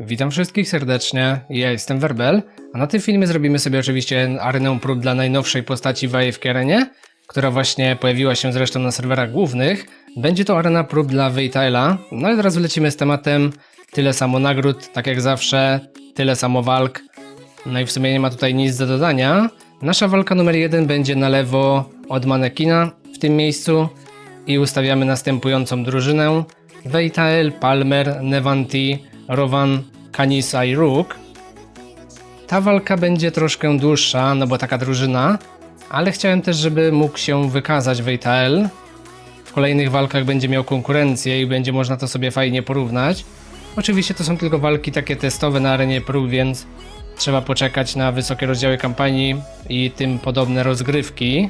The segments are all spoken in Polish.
Witam wszystkich serdecznie, ja jestem Werbel, a na tym filmie zrobimy sobie oczywiście arenę prób dla najnowszej postaci w AFK Arenie, która właśnie pojawiła się zresztą na serwerach głównych. Będzie to arena prób dla Vejtaila, no i od razu lecimy z tematem, tyle samo nagród, tak jak zawsze, tyle samo walk, no i w sumie nie ma tutaj nic do dodania. Nasza walka numer jeden będzie na lewo od manekina w tym miejscu i ustawiamy następującą drużynę. Vejtael, Palmer, Nevanti, Rowan, Kanisa i Rook. Ta walka będzie troszkę dłuższa, no bo taka drużyna, ale chciałem też, żeby mógł się wykazać Vejtael. W kolejnych walkach będzie miał konkurencję i będzie można to sobie fajnie porównać. Oczywiście to są tylko walki takie testowe na arenie prób, więc trzeba poczekać na wysokie rozdziały kampanii i tym podobne rozgrywki.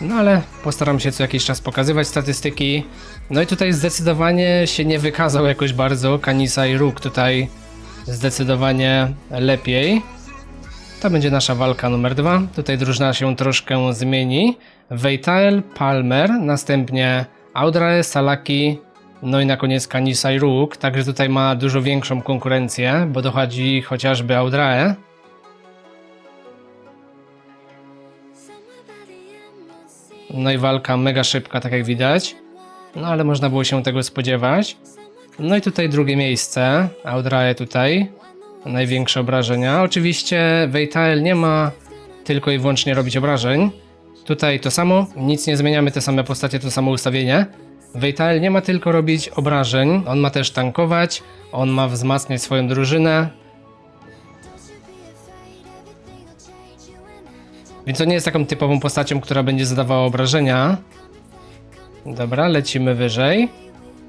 No ale postaram się co jakiś czas pokazywać statystyki. No i tutaj zdecydowanie się nie wykazał jakoś bardzo. Kanisa i Rook tutaj zdecydowanie lepiej. To będzie nasza walka numer dwa. Tutaj drużyna się troszkę zmieni. Vejtael, Palmer, następnie Audrae, Salaki, no i na koniec Kanisa i Rook. Także tutaj ma dużo większą konkurencję, bo dochodzi chociażby Audrae. No i walka mega szybka, tak jak widać. No ale można było się tego spodziewać. No i tutaj drugie miejsce. Audrae tutaj. Największe obrażenia. Oczywiście Vejtael nie ma tylko i wyłącznie robić obrażeń. Tutaj to samo, nic nie zmieniamy, te same postacie, to samo ustawienie. Vejtael nie ma tylko robić obrażeń, on ma też tankować, on ma wzmacniać swoją drużynę. Więc on nie jest taką typową postacią, która będzie zadawała obrażenia. Dobra, lecimy wyżej.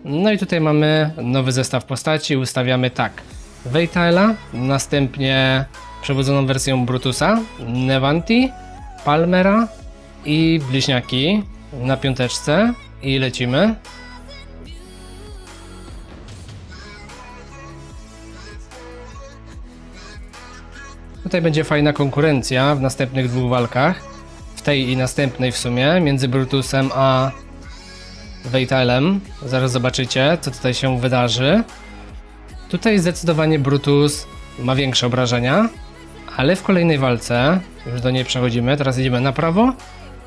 No i tutaj mamy nowy zestaw postaci, ustawiamy tak. Vejtaela, następnie przewodzoną wersją Brutusa, Nevanti, Palmera i bliźniaki na piąteczce i lecimy. Tutaj będzie fajna konkurencja w następnych dwóch walkach. W tej i następnej w sumie, między Brutusem a Vejtaelem. Zaraz zobaczycie, co tutaj się wydarzy. Tutaj zdecydowanie Brutus ma większe obrażenia, ale w kolejnej walce, już do niej przechodzimy, teraz idziemy na prawo,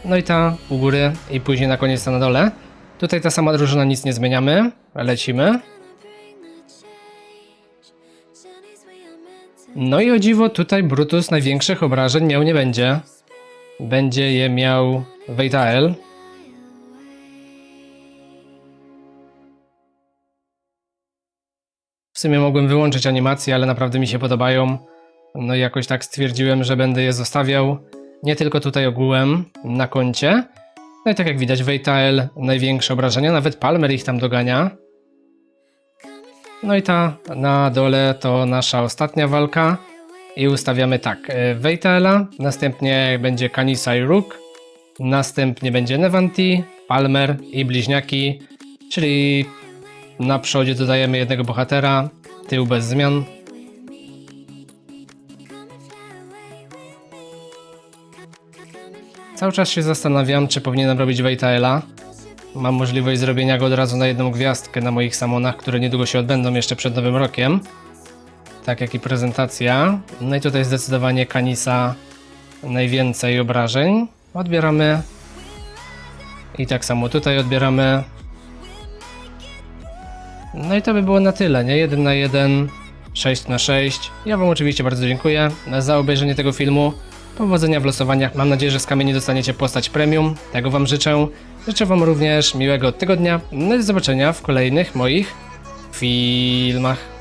no i ta u góry i później na koniec ta na dole. Tutaj ta sama drużyna, nic nie zmieniamy, lecimy. No i o dziwo, tutaj Brutus największych obrażeń miał nie będzie. Będzie je miał Vejtael. W sumie mogłem wyłączyć animacje, ale naprawdę mi się podobają. No i jakoś tak stwierdziłem, że będę je zostawiał. Nie tylko tutaj ogółem na koncie. No i tak jak widać, Vejtael największe obrażenia, nawet Palmer ich tam dogania. No i ta na dole to nasza ostatnia walka. I ustawiamy tak, e, Vejtaela, następnie będzie Kanisa i Rook, następnie będzie Nevanti, Palmer i bliźniaki, czyli na przodzie dodajemy jednego bohatera, tył bez zmian. Cały czas się zastanawiam, czy powinienem robić Vejtaela. Mam możliwość zrobienia go od razu na jedną gwiazdkę na moich samonach, które niedługo się odbędą jeszcze przed nowym rokiem. Tak jak i prezentacja. No i tutaj zdecydowanie Kanisa najwięcej obrażeń. Odbieramy. I tak samo tutaj odbieramy. No i to by było na tyle, nie? 1 na 1, 6 na 6. Ja Wam oczywiście bardzo dziękuję za obejrzenie tego filmu. Powodzenia w losowaniach. Mam nadzieję, że z kamieni dostaniecie postać premium. Tego Wam życzę. Życzę Wam również miłego tygodnia. No i do zobaczenia w kolejnych moich filmach.